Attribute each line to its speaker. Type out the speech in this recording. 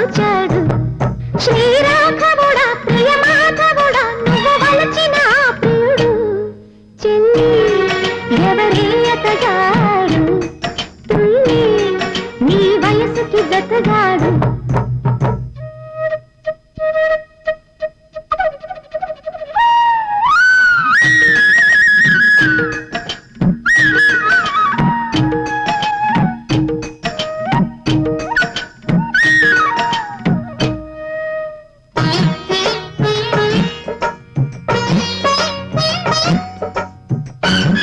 Speaker 1: కొలిచాడు శ్రీరాఘవుడా ప్రియమాధవుడా నువ్వు వలచిన ప్రియుడు. చెల్లి ఎవరి అతగాడు? Mm-hmm.